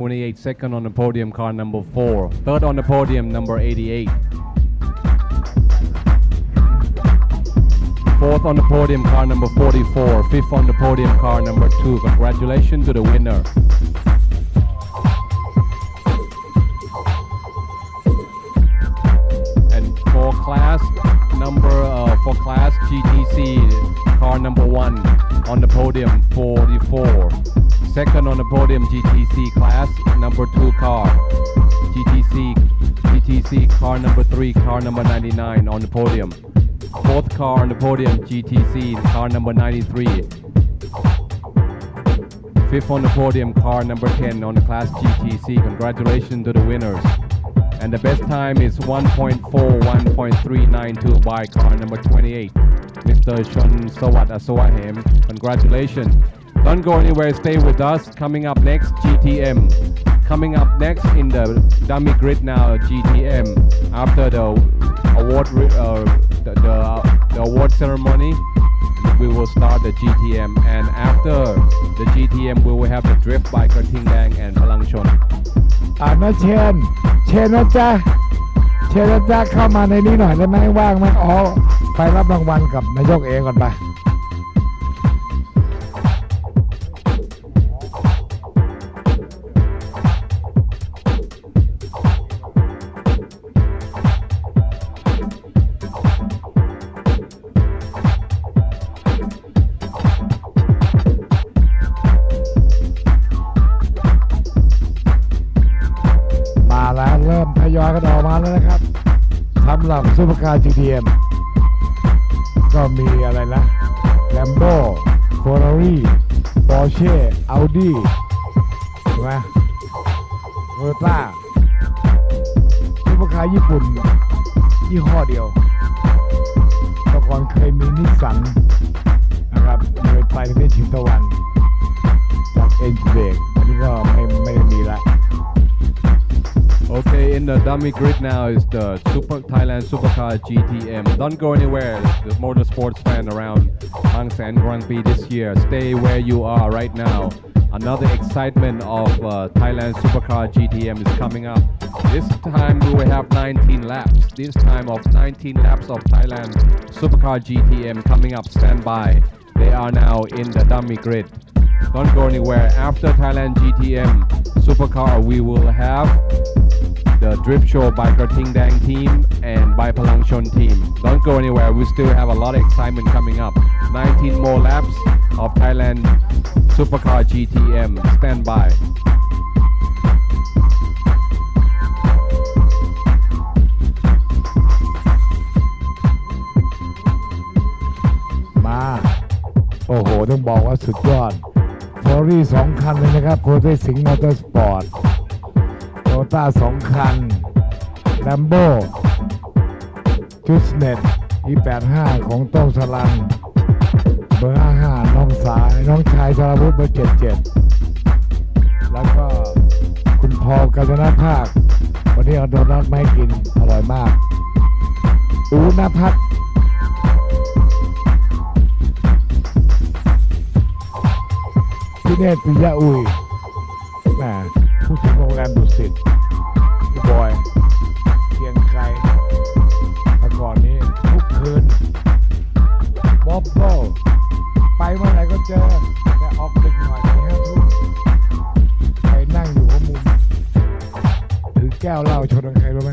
28 second on the podium car number 4 third on the podium number 88 fourth on the podium car number 44 fifth on the podium car number 2 congratulations to the winner. And for class number uh, for class GTC car number 1 on the podium 44 second on the podium GTC class number 2 car. GTC GTC car number 3 car number 99 on the podium. Fourth car on the podium GTC car number 93 fifth on the podium car number 10 on the class GTC congratulations to the winners. And the best time is 1.41.392 by car number 28 Mr. Shun Sawat Asawahem congratulations don't go anywhere stay with us coming up next GTM coming up next in the dummy grid now GTM after the award re- uh, the, the, the award ceremony we will start the GTM and after the GTM we will have the drift by Krating Dang and Palang Chon อ่านะเชน เชนนะจ๊ะ เชนนะจ๊ะเข้ามาในนี้หน่อยได้ไหมว่างไหมอ๋อไปรับรางวัลกับนายกเองก่อนไป คาร์ GTM ก็มีอะไรนะแลมโบ้ฟอร์รารี่ปอร์เช่อัลดี้ถูกไหมเวอร์ต้าซูเปอร์คาร์ญี่ปุ่นยี่ห้อเดียวแต่ก่อนเคยมีนิสสันนะครับเคยไปประเที่ชิมตะวันจากเอ็นจีเบกอันนี้ก็ in the dummy grid now is the Super Thailand Supercar GTM. Don't go anywhere. The motorsports fan around Hang Sen Grand Prix this year. Stay where you are right now. Another excitement of uh, Thailand Supercar GTM is coming up. This time we will have 19 laps. This time of 19 laps of Thailand Supercar GTM coming up. Stand by. They are now in the dummy grid. Don't go anywhere. After Thailand GTM Supercar, we will have the Drift Show by Krating Dang team and by Palang Chon team. Don't go anywhere. We still have a lot of excitement coming up. 19 more laps of Thailand Supercar GTM. Stand by. มาโอ้โห ต้องบอกว่าสุดยอดฟอรี่สองคันเลยนะครับโปรเตสิงห์มอเตอร์สปอร์ต โตต้าสองคันแลมโบจุสเน็ตอี85ของโต้งสลันเบอร์55น้องสายน้องชายสารวุฒิเบอร์77แล้วก็คุณพอกัญนภาค วันนี้เอาโดนัทมาให้กิน อร่อยมาก อูนพัฒน์พี่เนตรปิยะอุยแหมผู้ถึง โรงแรมดุสิตพี่บอยเกียงไกรแต่ก่อนนี้ทุกคืนบ๊อบโบไปเมื่อไหร่ก็เจอ แต่ออกดึกหน่อยสี่ห้าทุ่มไปนั่งอยู่หัวมุมถือแก้วเหล้าชนกับใครรู้ไหม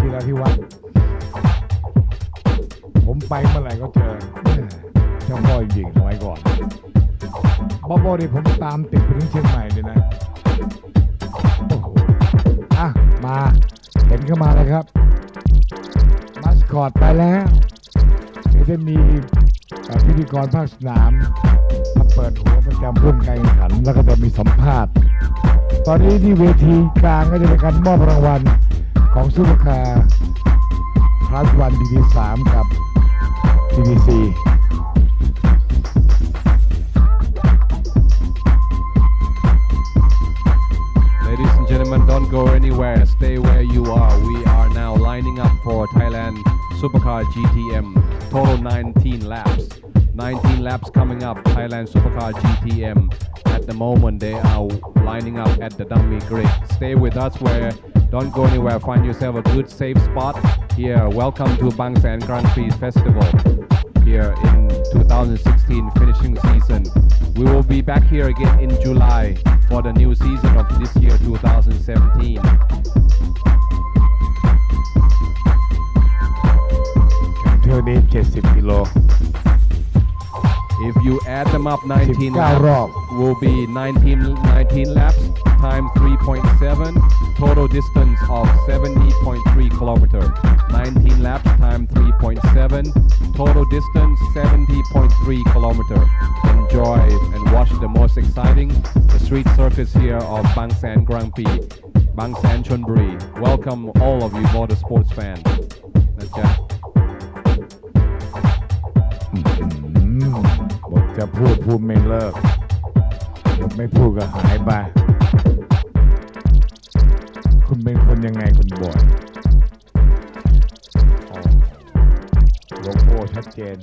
ทีละที่วัดผมไปเมื่อไหร่ก็เจอแม่เจ้าพ่อจริงๆสมัยก่อนบ๊อบอนี่ผมตามติดไปถึงเชียงใหม่เลยนะโอ้โหอะ มาเห็นเข้ามาเลยครับมัสคอตไปแล้วเดี๋ยวจะมีพิธีกรภาคสนามมาเปิดหัวประจำรุ่นการแข่งขัน แล้วก็จะมีสัมภาษณ์ ตอนนี้ที่เวทีกลางก็จะเป็นการมอบรางวัลของซูเปอร์คาร์คลาสวันดีดีสามกับ CDC Ladies go anywhere. Stay where you are. We are now lining up for Thailand Supercar GTM. Total 19 laps. 19 laps coming up. Thailand Supercar GTM. At the moment, they are lining up at the dummy grid. Stay with us where don't go anywhere. Find yourself a good, safe spot here. Welcome to Bang Grand Prix Festival here in 2016 finishing season. We will be back here again in July for the new season of this year 2017. เที่ยวนี้ 70 กิโล If you add them up, 19 19 รอบ laps will be 19, 19 laps, time 3.7, total distance of 70.3 kilometer. 19 laps, time 3.7, total distance 70.3 kilometer. Enjoy and watch the most exciting, the street circus here of Bang San Grand Prix, Bang San Chonburi. Welcome all of you motorsports fans. นะจ๊ะ อืมบอกจะพูดพูดไม่เลิกบอกไม่พูดก็หายไป คุณเป็นคนยังไงคุณบอยอ๋อโลโก้ชัดเจน